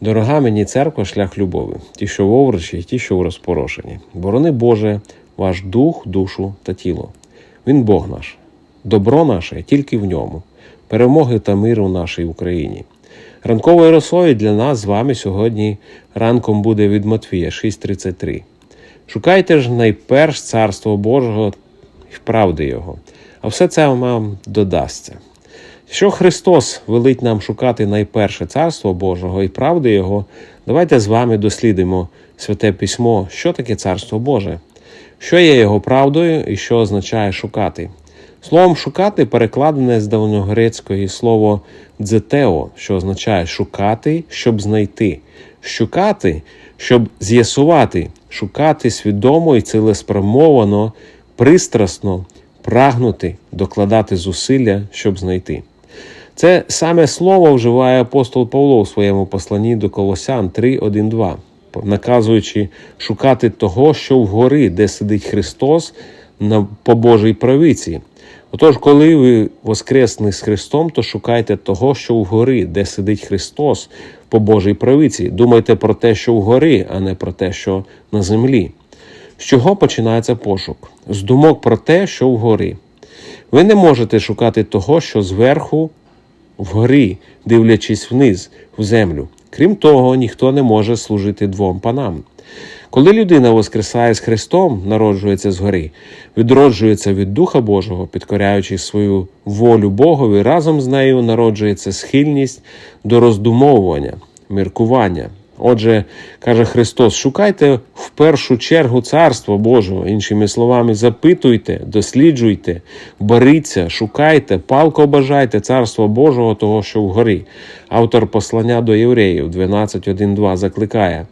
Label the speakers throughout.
Speaker 1: Дорога мені церква, шлях любові, ті, що в оврачі, і ті, що в розпорошенні. Борони Боже, ваш дух, душу та тіло. Він Бог наш. Добро наше тільки в ньому, перемоги та миру в нашій Україні. Ранковою росою для нас з вами сьогодні ранком буде від Матвія 6.33. Шукайте ж найперш Царство Божого і правди Його, а все це вам додасться. Що Христос велить нам шукати найперше Царство Божого і правди Його, давайте з вами дослідимо Святе Письмо, що таке Царство Боже, що є його правдою і що означає шукати. Словом шукати перекладене з давньогрецької слово дзетео, що означає шукати, щоб знайти, шукати, щоб з'ясувати, шукати свідомо і цілеспрямовано, пристрасно, прагнути, докладати зусилля, щоб знайти. Це саме слово вживає апостол Павло у своєму посланні до Колосян 3.1.2, наказуючи шукати того, що вгори, де сидить Христос на, по Божій правиці. Отож, коли ви воскресни з Христом, то шукайте того, що вгори, де сидить Христос по Божій правиці. Думайте про те, що вгори, а не про те, що на землі. З чого починається пошук? З думок про те, що вгори. Ви не можете шукати того, що зверху вгорі, дивлячись вниз, в землю. Крім того, ніхто не може служити двом панам. Коли людина воскресає з Христом, народжується згори, відроджується від Духа Божого, підкоряючи свою волю Богові, разом з нею народжується схильність до роздумовування, міркування. Отже, каже Христос, шукайте в першу чергу Царство Божого, іншими словами, запитуйте, досліджуйте, боріться, шукайте, палко бажайте Царства Божого, того, що вгорі. Автор послання до євреїв 12.1.2 закликає.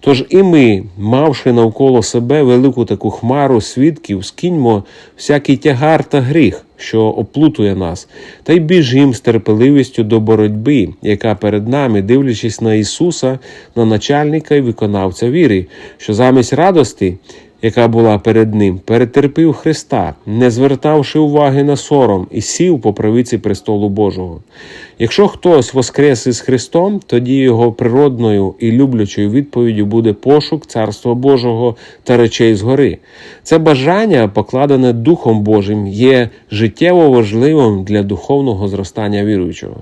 Speaker 1: Тож і ми, мавши навколо себе велику таку хмару свідків, скиньмо всякий тягар та гріх, що оплутує нас, та й біжим з терпеливістю до боротьби, яка перед нами, дивлячись на Ісуса, на начальника і виконавця віри, що замість радости, яка була перед ним, перетерпів Христа, не звертавши уваги на сором, і сів по правиці престолу Божого. Якщо хтось воскрес із Христом, тоді його природною і люблячою відповіддю буде пошук Царства Божого та речей згори. Це бажання, покладене Духом Божим, є життєво важливим для духовного зростання віруючого.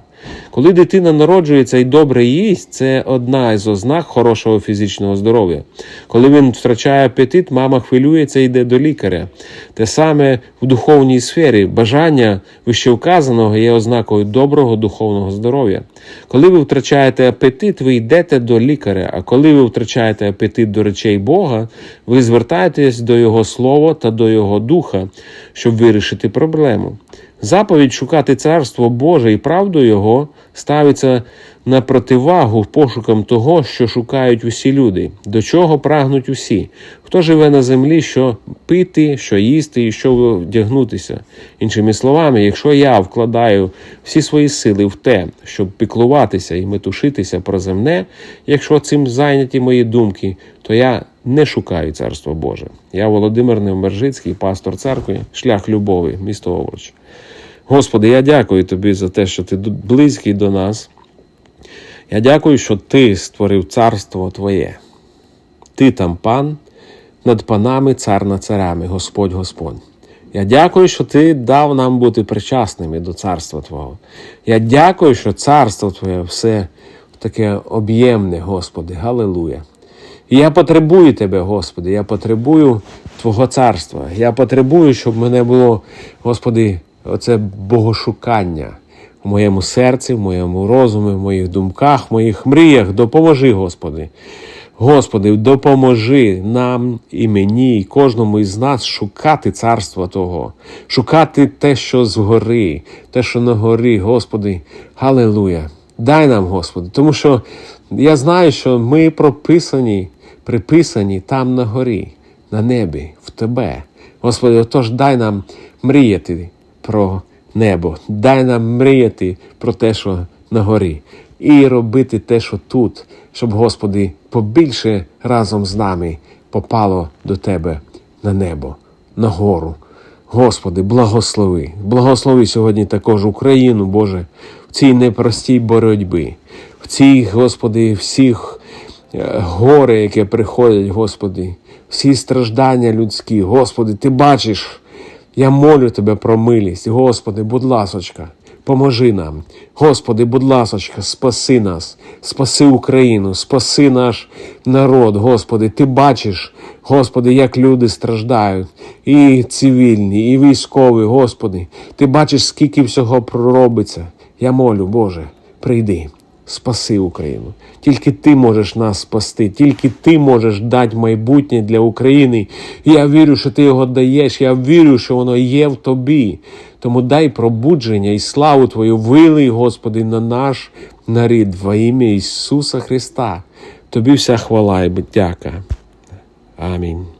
Speaker 1: Коли дитина народжується і добре їсть, це одна із ознак хорошого фізичного здоров'я. Коли він втрачає апетит, мама хвилюється і йде до лікаря. Те саме в духовній сфері бажання вищевказаного є ознакою доброго духовного здоров'я. Коли ви втрачаєте апетит, ви йдете до лікаря. А коли ви втрачаєте апетит до речей Бога, ви звертаєтесь до Його Слова та до Його Духа, щоб вирішити проблему. Заповідь шукати царство Боже і правду Його ставиться на противагу пошукам того, що шукають усі люди, до чого прагнуть усі, хто живе на землі, що пити, що їсти і що вдягнутися. Іншими словами, якщо я вкладаю всі свої сили в те, щоб піклуватися і метушитися про земне, якщо цим зайняті мої думки, то я не шукаю царство Боже. Я Володимир Невмержицький, пастор церкви, шлях любові, місто Овруч. Господи, я дякую тобі за те, що ти близький до нас. Я дякую, що ти створив царство Твоє. Ти там пан, над панами, цар над царями, Господь Господь. Я дякую, що ти дав нам бути причасними до царства Твого. Я дякую, що царство Твоє все таке об'ємне, Господи, Галилуя. Я потребую Тебе, Господи, я потребую Твого царства. Я потребую, щоб мене було, Господи, оце богошукання в моєму серці, в моєму розумі, в моїх думках, в моїх мріях. Допоможи, Господи. Господи, допоможи нам і мені, і кожному із нас шукати царства Того, шукати те, що згори, те, що на горі, Господи, Галилуя. Дай нам, Господи, тому що я знаю, що ми прописані, приписані там на горі, на небі, в Тебе. Господи, отож дай нам мріяти про небо, дай нам мріяти про те, що на горі, і робити те, що тут, щоб, Господи, побільше разом з нами попало до Тебе на небо, на гору. Господи, благослови, благослови сьогодні також Україну, Боже, в цій непростій боротьбі. в цій, Господи, всіх е, горе, яке приходять, Господи, всі страждання людські, Господи, Ти бачиш, я молю Тебе про милість, Господи, будь ласочка, поможи нам. Господи, будь ласочка, спаси нас, спаси Україну, спаси наш народ, Господи, Ти бачиш, Господи, як люди страждають, і цивільні, і військові, Господи, Ти бачиш, скільки всього проробиться. Я молю, Боже, прийди. Спаси Україну. Тільки ти можеш нас спасти, тільки ти можеш дати майбутнє для України. Я вірю, що ти його даєш. Я вірю, що воно є в тобі. Тому дай пробудження і славу Твою, вилий, Господи, на наш нарід во ім'я Ісуса Христа. Тобі вся хвала і дяка. Амінь.